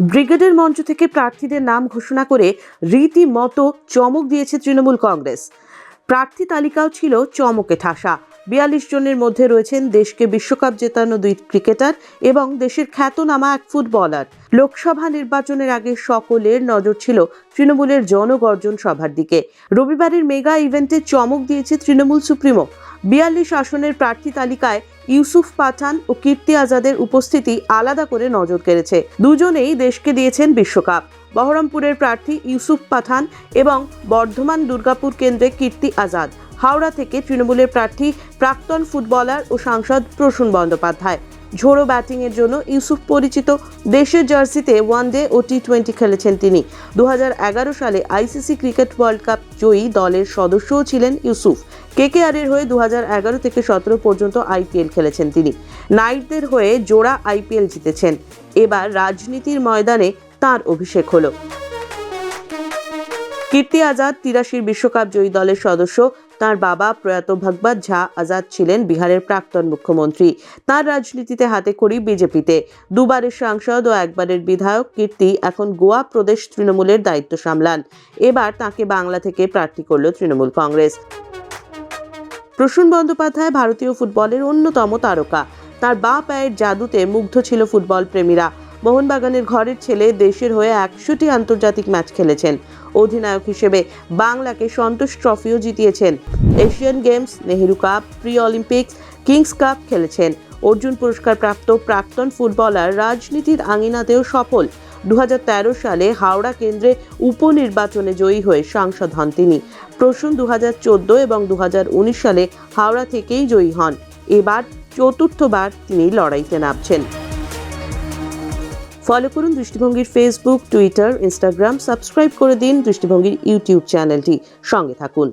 ব্রিগেডের মঞ্চ থেকে প্রার্থীদের নাম ঘোষণা করে রীতিমতো চমক দিয়েছে তৃণমূল কংগ্রেস। প্রার্থী তালিকাও ছিল চমকে ঠাসা। বিয়াল্লিশ জনের মধ্যে রয়েছেন দেশকে বিশ্বকাপ জেতানো দুই ক্রিকেটার এবং দেশের খ্যাতনামা এক ফুটবলার। লোকসভা নির্বাচনের আগে সকলের নজর ছিল তৃণমূলের জনগর্জন সভার দিকে। রবিবারের মেগা ইভেন্টে চমক দিয়েছে তৃণমূল সুপ্রিমো। বিয়াল্লিশ আসনের প্রার্থী তালিকায় ইউসুফ পাঠান ও কীর্তি আজাদের উপস্থিতি আলাদা করে নজর কেড়েছে। দুজনেই দেশকে দিয়েছেন বিশ্বকাপ। বহরমপুরের প্রার্থী ইউসুফ পাঠান এবং বর্ধমান দুর্গাপুর কেন্দ্রে কীর্তি আজাদ। হাওড়া থেকে তৃণমূলের প্রার্থী প্রাক্তন ফুটবলার ও সাংসদ প্রসূন বন্দ্যোপাধ্যায়। ঝোড়ো ব্যাটিংয়ের জন্য ইউসুফ পরিচিত দেশের জার্সিতে ওয়ানডে ও টি টোয়েন্টি খেলেছেন তিনি। দু সালে আইসিসি ক্রিকেট ওয়ার্ল্ড কাপ জয়ী দলের সদস্যও ছিলেন ইউসুফ। কেকেআরের হয়ে দু থেকে সতেরো পর্যন্ত আইপিএল খেলেছেন তিনি। নাইটদের হয়ে জোড়া আইপিএল জিতেছেন। এবার রাজনীতির ময়দানে তার অভিষেক হলো। কীর্তি আজাদ তিরাশির বিশ্বকাপ জয়ী দলের সদস্য তার বাবা প্রয়াত ভগবত ঝা আজাদ ছিলেন বিহারের প্রাক্তন মুখ্যমন্ত্রী। তার রাজনীতিতে হাতে খড়ি বিজেপিতে। দুবারের সাংসদ ও একবারের বিধায়ক কীর্তি এখন গোয়া প্রদেশ তৃণমূলের দায়িত্ব সামলান। এবার তাকে বাংলা থেকে প্রার্থী করল তৃণমূল কংগ্রেস। প্রসূন বন্দ্যোপাধ্যায় ভারতীয় ফুটবলের অন্যতম তারকা। তার বা পায়ের জাদুতে মুগ্ধ ছিল ফুটবল প্রেমীরা। মোহনবাগানের ঘরের ছেলে দেশের হয়ে একশোটি আন্তর্জাতিক ম্যাচ খেলেছেন। অধিনায়ক হিসেবে বাংলাকে সন্তোষ ট্রফিও জিতিয়েছেন। Asian Games, Nehru Cup, pre Olympics, King's Cup খেলেছেন। অর্জুন পুরস্কার প্রাপ্ত প্রাক্তন ফুটবলার রাজনীতির আঙিনাতেও সফল। দু হাজার তেরো সালে হাওড়া কেন্দ্রে উপনির্বাচনে জয়ী হয়ে সাংসদ হন তিনি। প্রসূন দু এবং দু হাজার উনিশ সালে হাওড়া থেকেই জয়ী হন। এবার চতুর্থবার তিনি লড়াইতে নামছেন। ফলো করুন দৃষ্টিভঙ্গির ফেসবুক টুইটার ইনস্টাগ্রাম সাবস্ক্রাইব করে দিন দৃষ্টিভঙ্গির ইউটিউব চ্যানেলটি। সঙ্গে থাকুন।